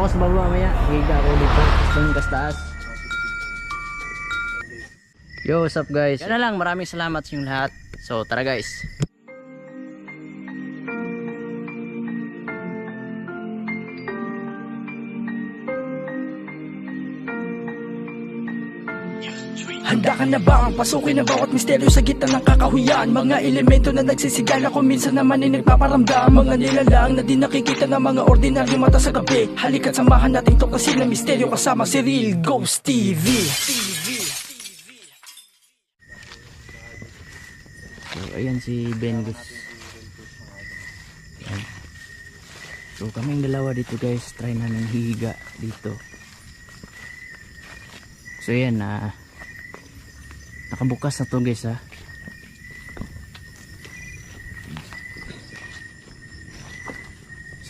ako sa baba mamaya. Higa ako dito. Doon ka sa taas. Yo, what's up guys? Yan na lang. Maraming salamat sa inyong lahat. So, tara guys. Handa ka na ba ang pasukin ang bawat misteryo sa gitna ng kakahuyan Mga elemento na nagsisigala kung minsan naman ay nagpaparamdam Mga nilalang na di nakikita ng mga ordinaryo mata sa gabi Halika't samahan natin to kasi na misteryo kasama si Real Ghost TV So, ayan si Ben Gus. Ayan. So, kaming dalawa dito guys. Try namin hihiga dito. So, ayan na. Nakabukas na to guys ha.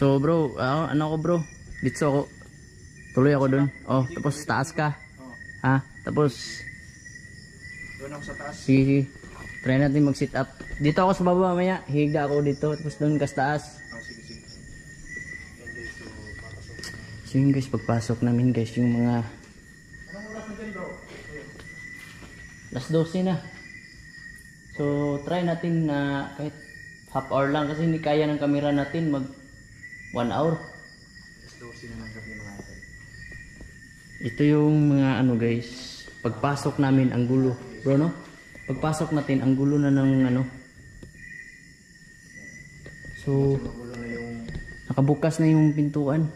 So, bro. ah, ano ako bro? Dito ako. Tuloy ako dun. Oh, tapos taas ka. Ha? Tapos, Doon ako sa taas. Sige, sige. Try natin mag-sit up. Dito ako sa baba mamaya. Higa ako dito. Tapos doon ka sa taas. Oh, sige, sige. So, papasok. So yun guys, pagpasok namin guys, yung mga Anong oras na dyan, bro? Last 12 na. So try natin na kahit half hour lang kasi hindi kaya ng camera natin mag 1 hour. Alas 12 na ng gabi mga idol. Ito yung mga ano guys, pagpasok namin ang gulo. Bro no? Pagpasok natin ang gulo na ng ano. So nakabukas na yung pintuan.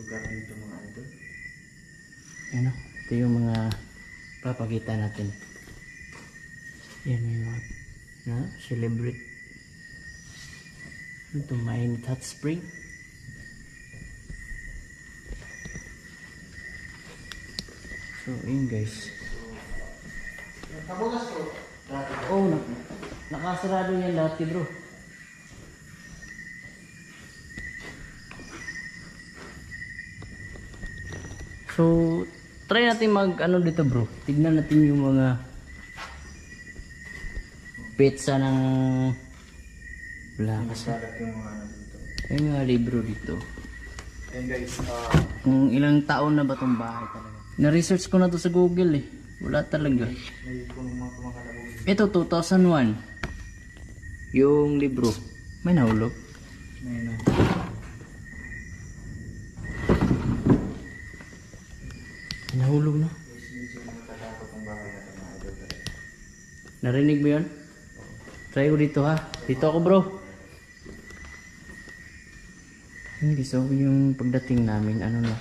lugar dito mga idol. Ano? Ito yung mga papakita natin. Yan yung mga na celebrate. Ito mainit hot spring. So, yun guys. Nabukas ko. Dati. Oh, nak nakasarado yan dati bro. So, try natin mag ano dito bro. Tignan natin yung mga pizza ng wala kasi. Yung mga ano dito. May mga libro dito. And guys, uh, Kung ilang taon na ba tong bahay talaga. Na-research ko na to sa Google eh. Wala talaga. may. Ito 2001. Yung libro. May nahulog. May ano. May nahulog na. Guys, medyo natatakot ang bahay natin mga idol. Narinig mo yun? Try ko dito ha. Dito ako bro. Hindi so yung pagdating namin ano na.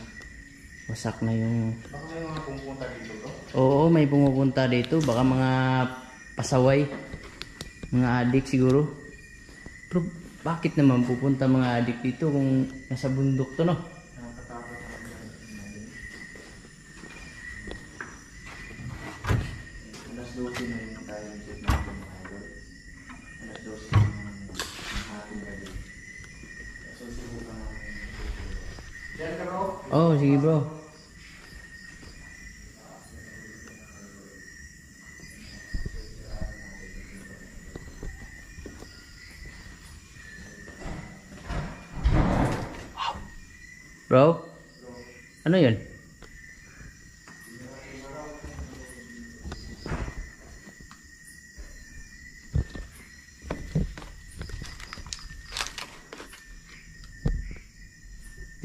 Wasak na yung Baka may mga pumupunta dito, bro. Oo, may pumupunta dito. Baka mga pasaway. Mga adik siguro. Pero bakit naman pupunta mga adik dito kung nasa bundok to no?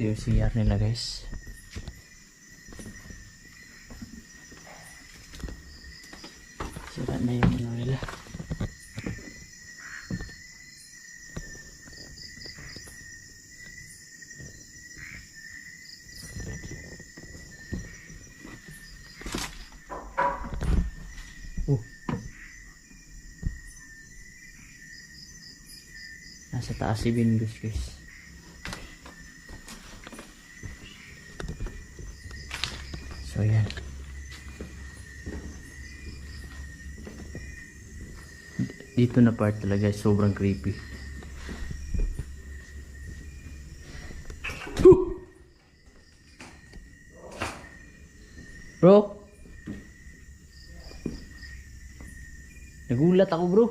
Ito yung CR nila guys. Sira na yung ano nila. Oh. Nasa taas si Bingus guys. Dito na part talaga sobrang creepy. Bro? Nagulat ako bro.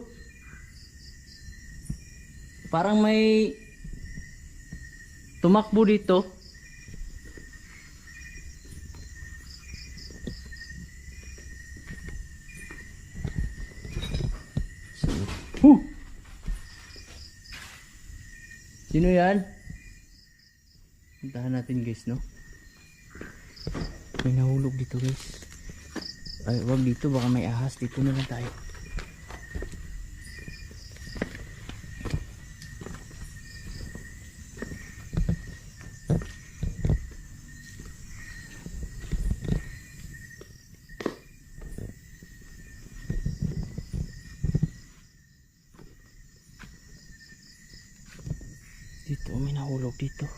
Parang may tumakbo dito. Huh! Sino yan? Puntahan natin guys, no? May nahulog dito guys. Ay, wag dito. Baka may ahas. Dito na lang tayo. Dito, may nahulog dito.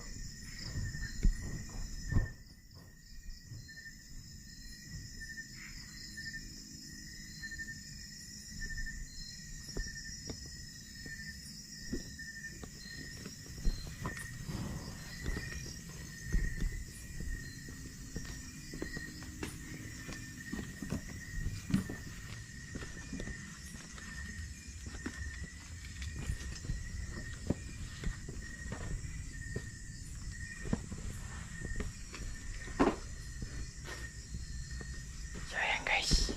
So, ayan guys.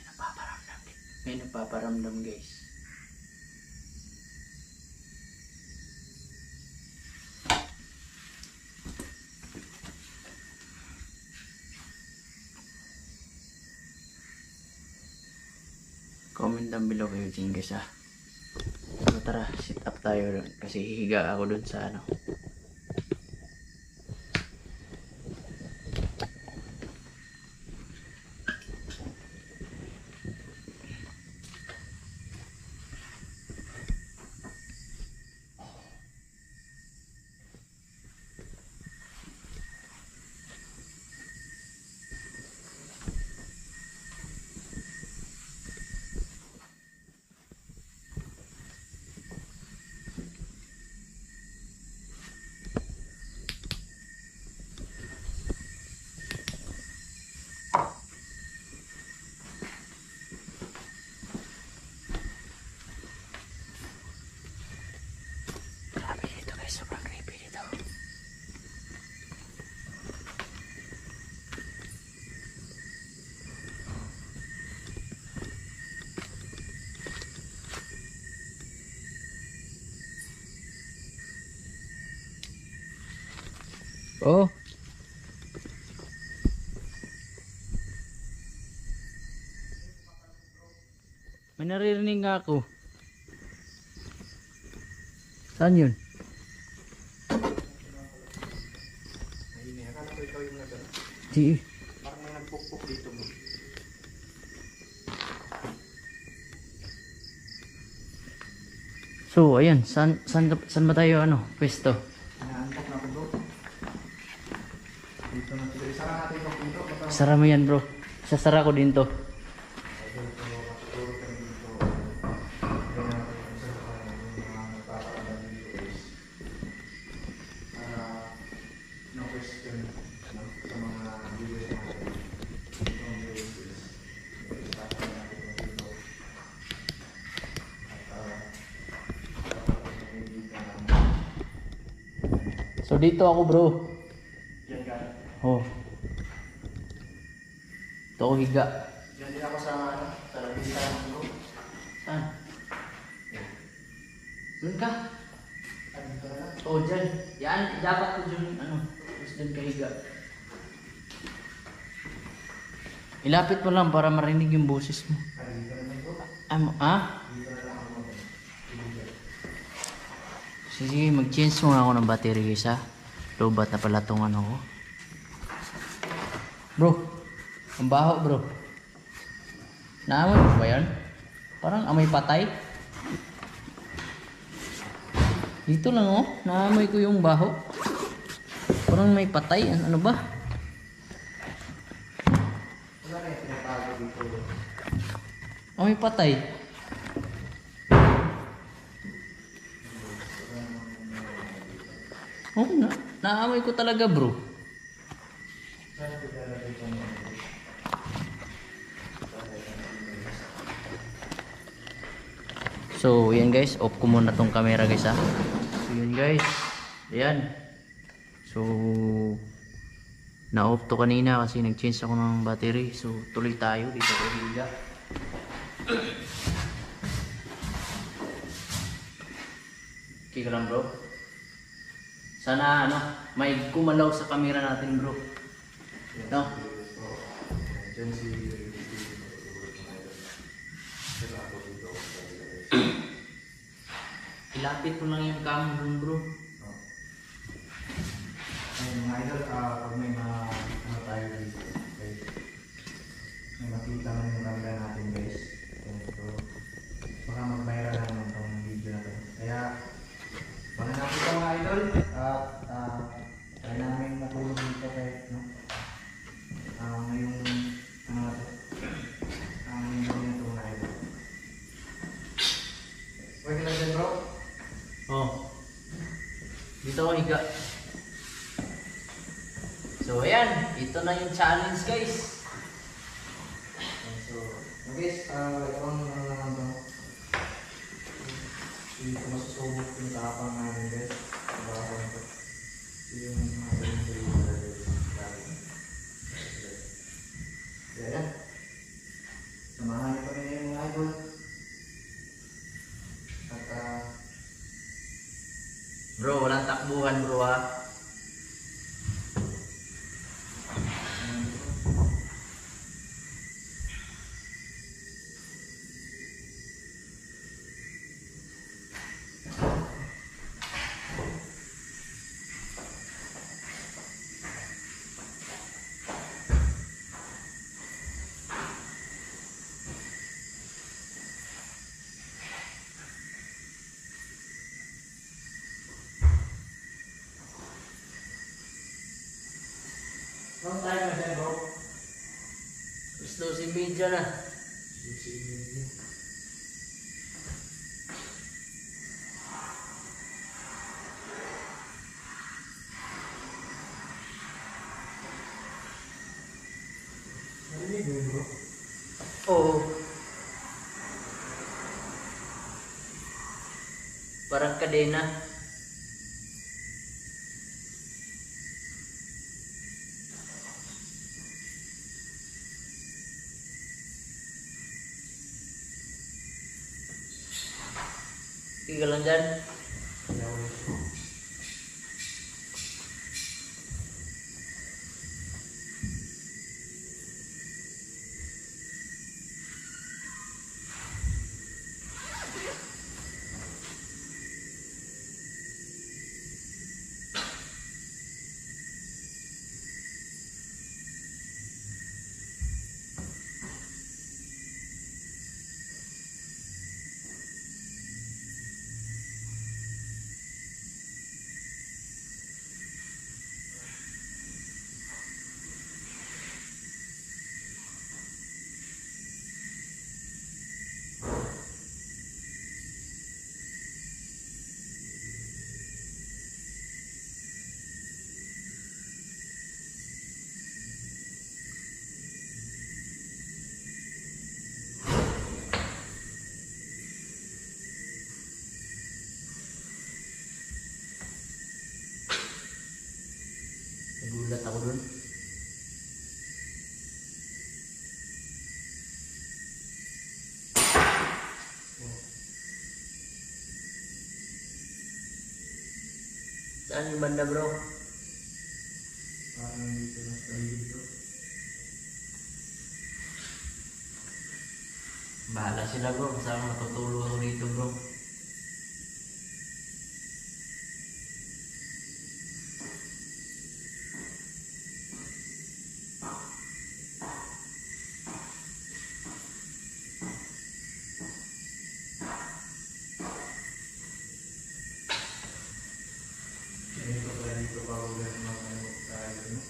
May napaparamdam. May napaparamdam guys. Comment down below kayo dyan guys ah. So tara, sit up tayo dun. Kasi hihiga ako dun sa ano. Grabe dito guys, sobrang creepy dito. Oh. May naririnig nga ako. Saan yun? Di. Parang may dito mo. So, ayan. Saan, saan, saan ba tayo ano? Pwesto? Natin yung dito. At ah, dapat hindi ka So, dito ako bro. Yan ka. Oh. Ito ako higa. Yan din ako sa ano, sa labisa ng bro. Saan? Doon ka? Ah, dito na lang. Oh, dyan. Yan. Dapat ko dyan, ano, tapos dyan ka higa. Ilapit mo lang para marinig yung boses mo. Am, ah? Sige, mag-change muna ako ng battery guys ha. Lobat na pala tong ano ko. Ang baho, bro. Naamoy mo ba yan? Parang amoy patay. Dito lang oh, naamoy ko yung baho. Parang may patay. Ano ba? Amoy patay. Oh, na naamoy ko talaga bro. So, yan guys, off ko muna tong camera guys ha. So, yun guys. Ayan. So, na-off to kanina kasi nag-change ako ng battery. So, tuloy tayo dito sa Higa. Okay ka lang bro. Sana ano, may kumalaw sa camera natin bro. No? Diyan si Ilapit mo lang yung cam dun bro. Ayun, mga idol, ah, pag may mga ano tayo dito, okay? May makita man yung camera natin guys. So, baka mag-viral na naman itong video na to. Kaya, natin ito mga idol. At, Ako higa. So ayan, ito na yung challenge guys. So, guys, uh, Long time na siya bro. Gusto si media na. Narinig mo yun bro? Oo. Parang kadena. Yolanda Saan yung banda bro? Parang dito na sa bro. Bahala sila bro, basta matutulog ako dito bro. Ganito pala dito bago ganun mga ano tayo, no?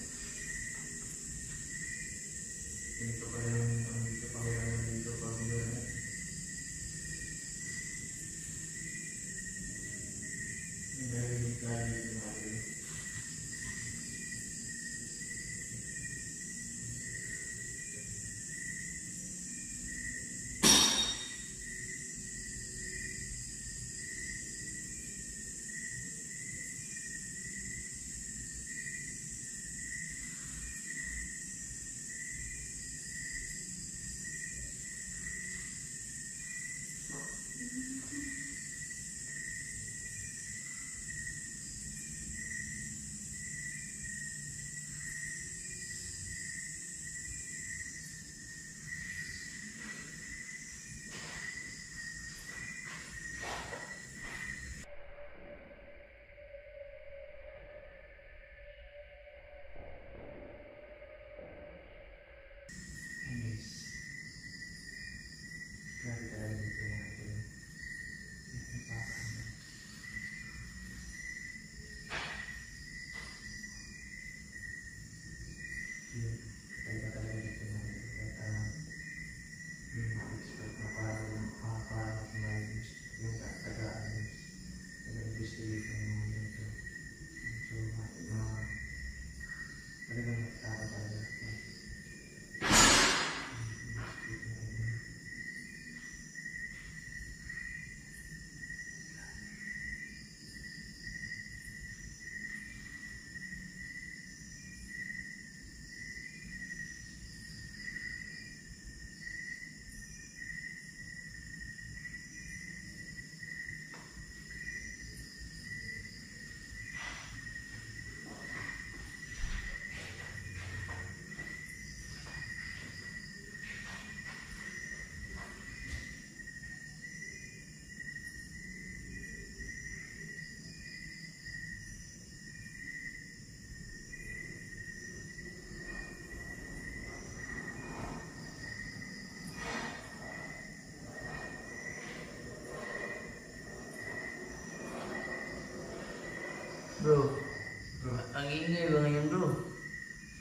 Ingay ba ngayon bro?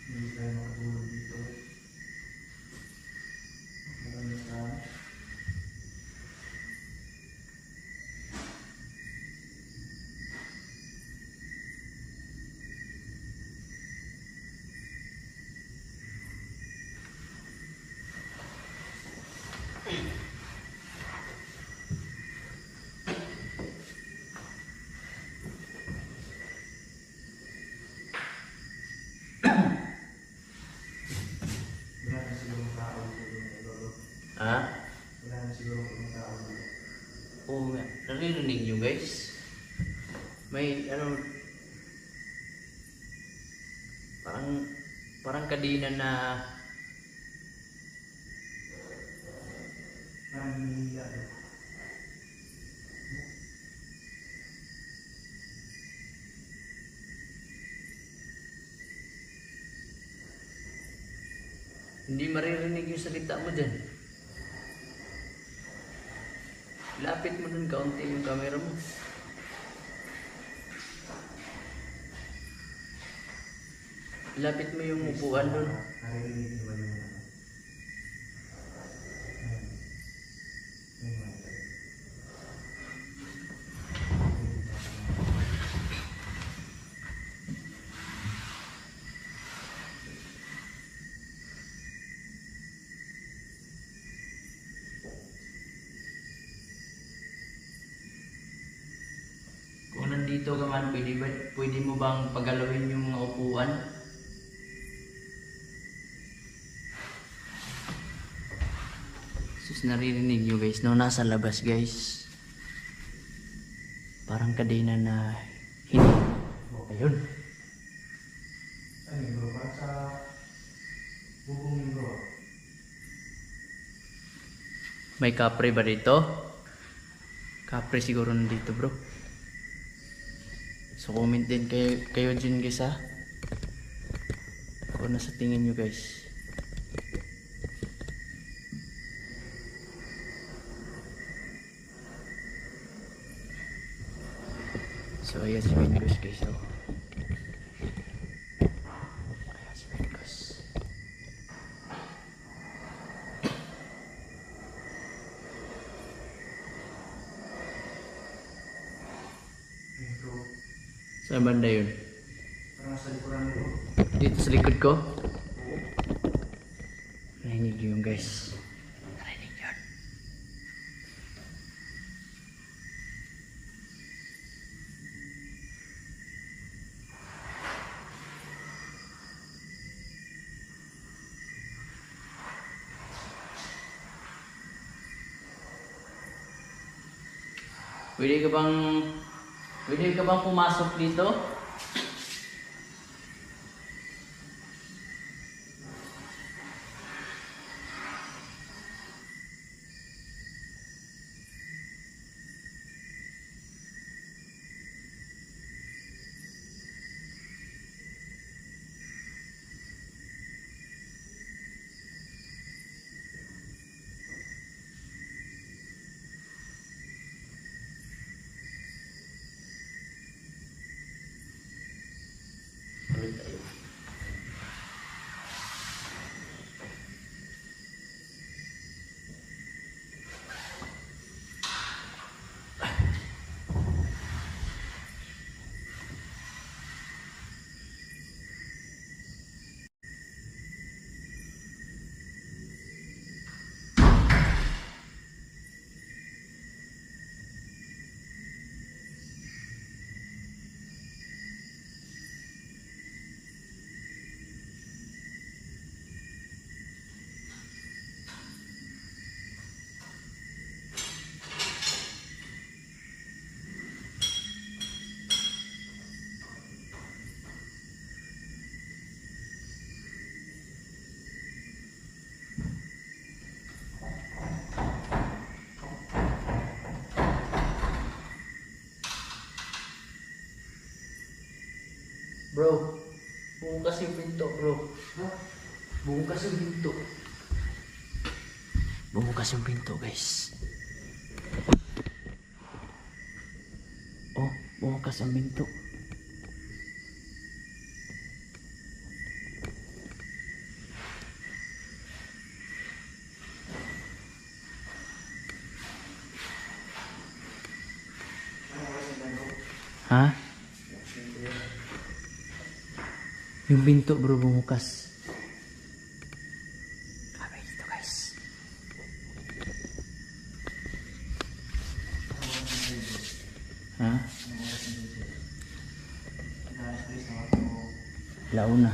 Hindi tayo makatulog dito. Marami sa Wala na siguro tao dito. Lolo. Ha? Wala na siguro mga tao dito. Oo nga. Guys? May ano... Parang... Parang kadina na... Eh. Hindi maririnig yung salita mo dyan. Lapit mo kaunti yung camera mo. Lapit mo yung upuan dun. Naririnig yung Nandito ka man, pwede, ba, pwede mo bang pagalawin yung mga upuan? Sus, naririnig nyo guys, no? Nasa labas guys. Parang kadena na hindi. Ayun. Ano yun bro? Parang sa bubong bro. May kapre ba dito? Kapre siguro nandito bro. So comment din kayo, kayo dyan guys ha. Kung ano sa tingin nyo guys. So ayan si Wincos guys oh. Saan banda yun? Parang sa likuran mo bro. Dito sa likod ko? Narinig yun guys. Narinig yun. Pwede ka bang Pwede ka bang pumasok dito? Bro, bukas yung pinto, bro. Huh? Bukas yung pinto. Bukas yung pinto, guys. Oh, bukas ang pinto. Huh? Yung pinto bro bumukas. Grabe dito guys. Ha? Launa.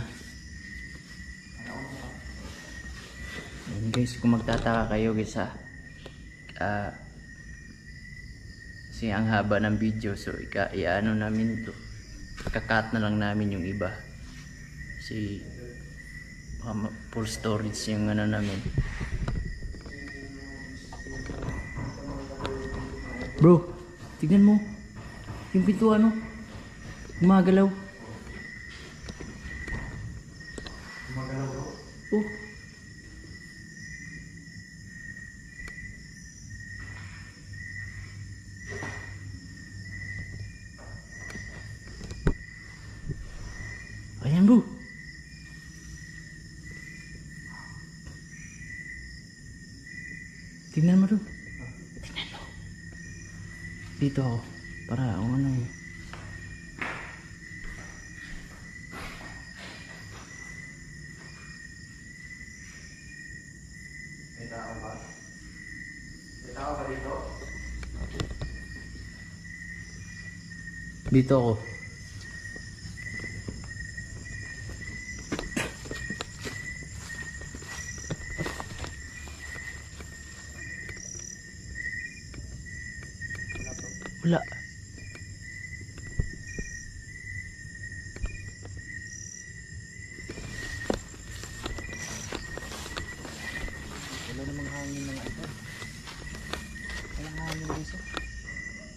Yun guys, kung magtataka kayo guys ha. Ah, kasi ang haba ng video so ika iano namin to. Kakat na lang namin yung iba. Kasi ma- full storage yung ano namin. Bro, tignan mo. Yung ano? Gumagalaw. Gumagalaw bro. Oh. Ayan bro. Tingnan mo bro. Tingnan mo. Dito ako. Para ako ano eh. May tao ba? May tao ba dito? Dito ako. Wala namang hangin mga ito. Walang hangin dito.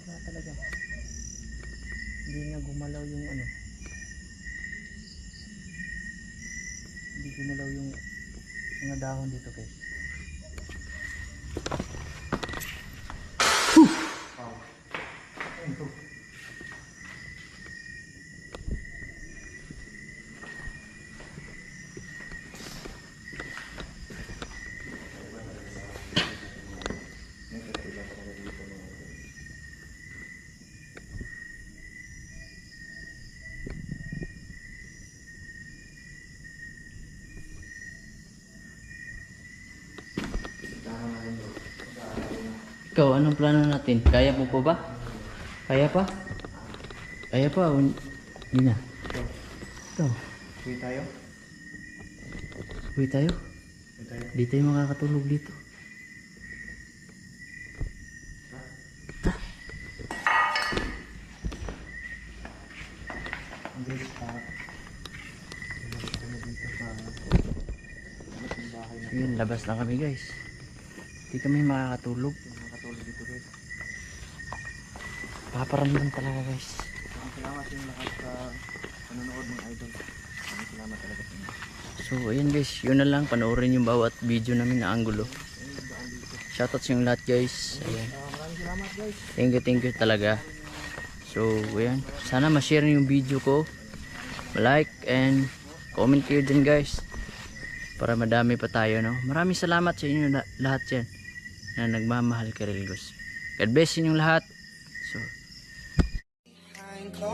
Wala talaga. Hindi nga gumalaw yung ano. Hindi gumalaw yung mga dahon dito guys. Wow. Ayun to. Ikaw, anong plano natin? Kaya mo pa ba? Kaya pa? Kaya pa? Hindi na. Ito. Uwi tayo? Uwi tayo. Uwi tayo. Di tayo makakatulog dito. Yun, labas na kami guys. Hindi kami makakatulog. nakatulog dito guys. Paparamdam talaga guys. Salamat yung lahat sa panonood ng idol. Salamat talaga sa inyo. So, ayun guys. Yun na lang. Panoorin yung bawat video namin na angulo. Shoutout sa yung lahat guys. Ayan. Thank you, thank you talaga. So, ayan. Sana ma-share yung video ko. Like and comment kayo din guys. Para madami pa tayo, no? Maraming salamat sa inyo la- lahat yan na nagmamahal kay Relgos. God bless inyong lahat.